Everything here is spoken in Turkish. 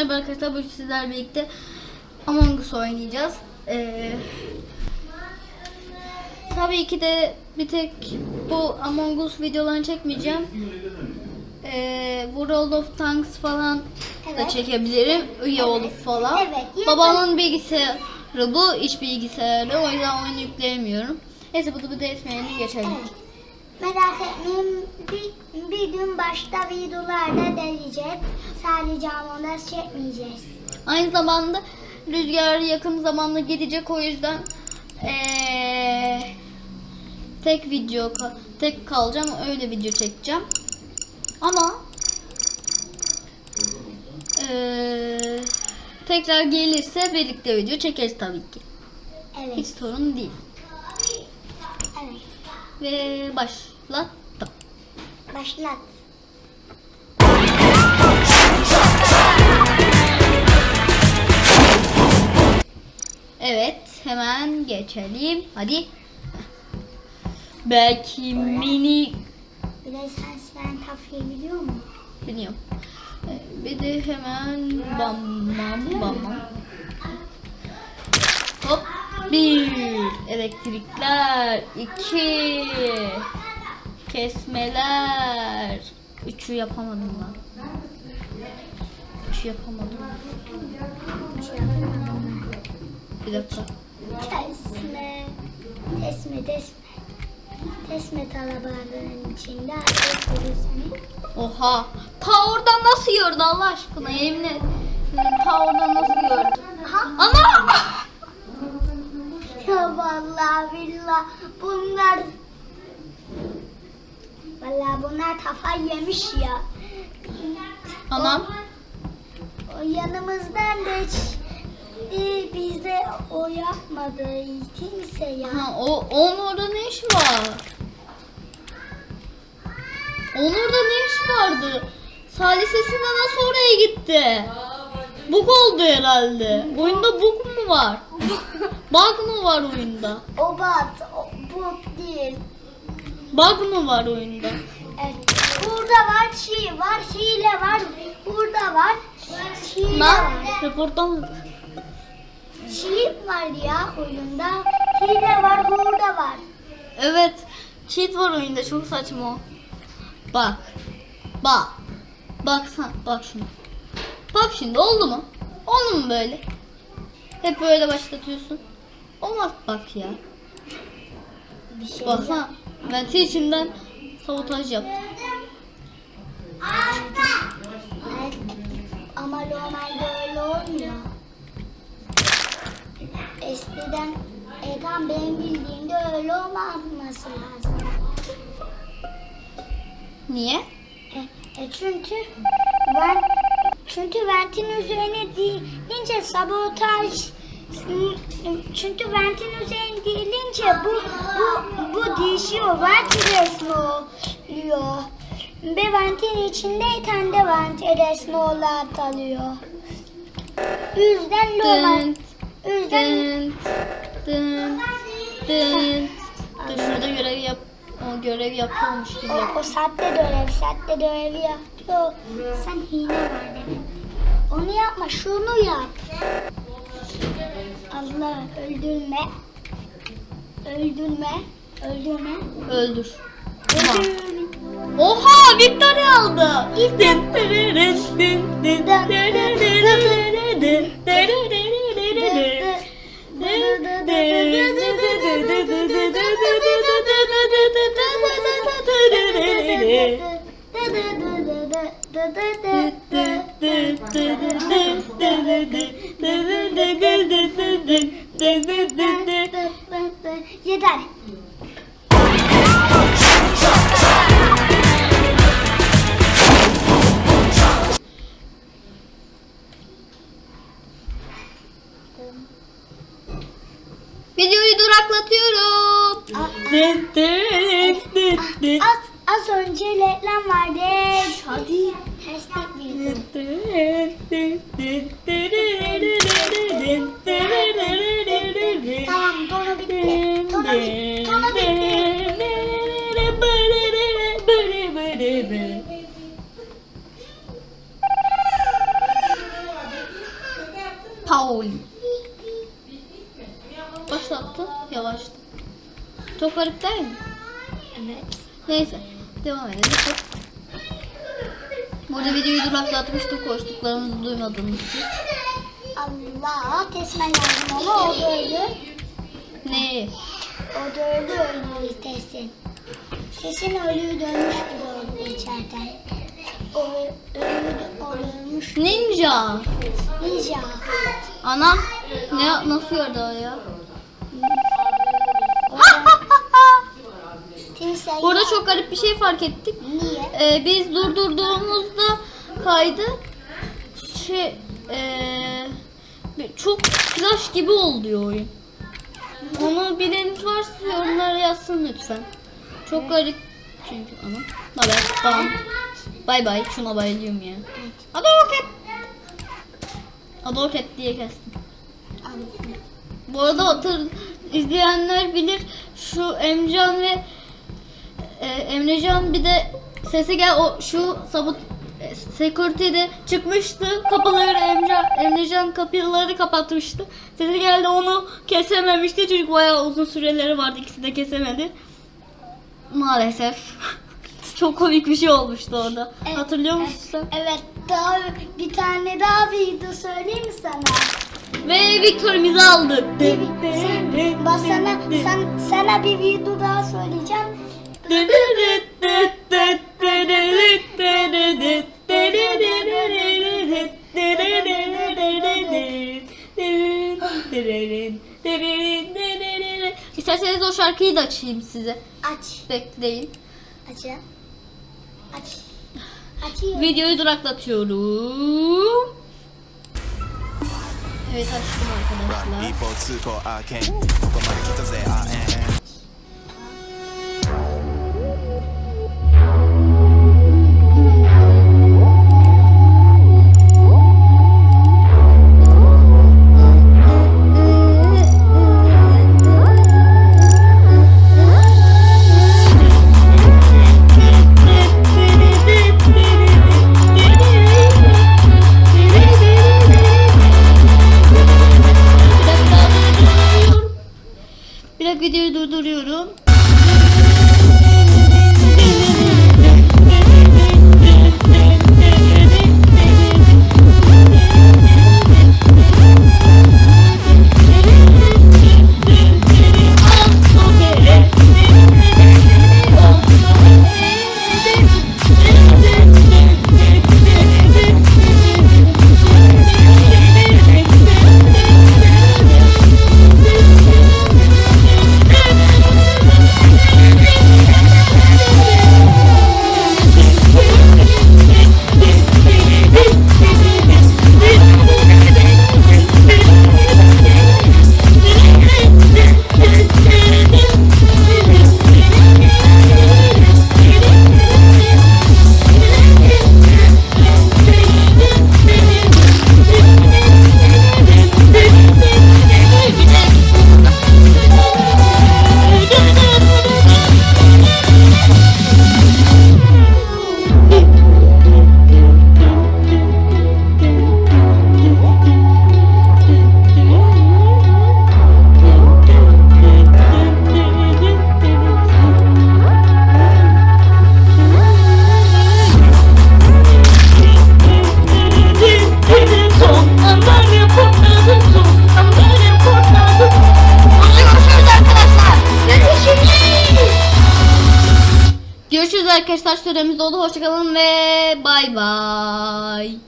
Merhaba arkadaşlar bugün sizlerle birlikte Among Us oynayacağız. Ee, tabii ki de bir tek bu Among Us videolarını çekmeyeceğim. Ee, bu World of Tanks falan da Evet. çekebilirim. Üye olup falan. Evet, Babamın bilgisayarı bu, iç bilgisayarı. O yüzden oyunu yükleyemiyorum. Neyse bu da bir de etmeyelim geçelim. Evet. Merak etmeyin bir, bir gün başta videolarda deneyeceğiz. Sadece Us çekmeyeceğiz. Aynı zamanda rüzgar yakın zamanda gidecek o yüzden eee, tek video tek kalacağım öyle video çekeceğim. Ama eee, tekrar gelirse birlikte video çekeriz tabii ki. Hiç Evet. sorun değil. Evet. Ve başlattım. Başlat. Evet hemen geçelim. Hadi. Belki mini Bir de sen sen tafyayı biliyor musun? Biliyorum. Ee, Bir de hemen bam bam bam bam. Hop. Bir. Elektrikler. iki. Kesmeler. Üçü yapamadım lan. Üçü yapamadım. Bir dakika. Tesme. Tesme tesme. Tesme talabalığın içinde ateş seni. Oha. Ta oradan nasıl gördü Allah aşkına yemin et. Ta oradan nasıl gördü. Aha. Ana! Ya vallahi billah bunlar Vallahi bunlar kafayı yemiş ya. Anam. O yanımızdan da hiç e, bizde o yapmadı kimse ya. Ha, o, onun orada ne işi var? Onun orada ne işi vardı? Salisesinde nasıl oraya gitti? Bug oldu herhalde. Oyunda bug mu var? Bug mı var oyunda? O bat, o değil. Bug mı var oyunda? Evet. Burada var şey var, hile var. Burada var. Hile Lan var. reporttan Şey var ya oyunda. Hile var, burada var. Evet. Cheat var oyunda çok saçma o. Bak. Bak. Bak sen bak şunu. Bak şimdi oldu mu? Oldu mu böyle? Hep böyle başlatıyorsun. Olmaz bak ya. Bir şey Baksana. Ben içimden sabotaj yaptım. Ama normalde öyle olmuyor. Eskiden Egan benim bildiğimde öyle olmaması lazım. Niye? E, e çünkü ben çünkü ventin üzerine değince sabotaj çünkü ventin üzerine değilince bu bu bu değişiyor. Vent resmi oluyor. Ve ventin içindeyken de vent resmi olarak kalıyor. O yüzden normal. Dın dın dın dın. Dur şurada görev yap. O görev yapıyormuş gibi o, o saatte görev, saatte görevi yapıyor. Sen hile var demek. Onu yapma, şunu yap. Allah öldürme. Öldürme. Öldürme. Öldür. Öldürme. Oha Victory aldı. Dın dın dın dın dın dın Yeter. Duraklatıyorum. Az, az önce reklam vardı. Hadi. Hashtag video. Tamam donu bitti. Donu bitti. Donu bitti. Paul. Mi? Evet. Neyse. Devam edelim. Burada videoyu duraklatmıştım koştuklarımızı duymadınız siz. Allah kesmen lazım ama o da öldü. Neyi? O da öldü öldü kesin. Kesin ölüyü dönmüş gibi oldu içeriden. O ölüyü o ölmüş. Ninja. Ninja. Ana. Ne nasıl gördü o ya? Timsah. Burada çok garip bir şey fark ettik. Niye? Ee, biz durdurduğumuzda kaydı şey ee, çok flash gibi oluyor oyun. Onu bileniniz varsa yorumlara yazsın lütfen. Çok garip çünkü ama. Haber. Tamam. Bay bay. Şuna bayılıyorum ya. Evet. Adorket. Adorket diye kestim. Bu arada hatır izleyenler bilir şu Emcan ve e, Emrecan bir de sesi gel o şu sabut e, security'de çıkmıştı. Kapıları Emrecan, Emrecan kapıları kapatmıştı. Sesi geldi onu kesememişti çünkü bayağı uzun süreleri vardı ikisi de kesemedi. Maalesef. Çok komik bir şey olmuştu orada. Evet, Hatırlıyor musun sen? Evet daha bir tane daha video söyleyeyim mi sana? Ve Victor'imizi aldık. Sen, bak sana, sen, sana bir video daha söyleyeceğim. İsterseniz o şarkıyı da açayım size. Aç. Bekleyin. Açın. Aç. Açıyorum. Videoyu duraklatıyorum. Evet açtım arkadaşlar. Videoyu durduruyorum. Arkadaşlar. Süremiz doldu. Hoşçakalın ve bay bay.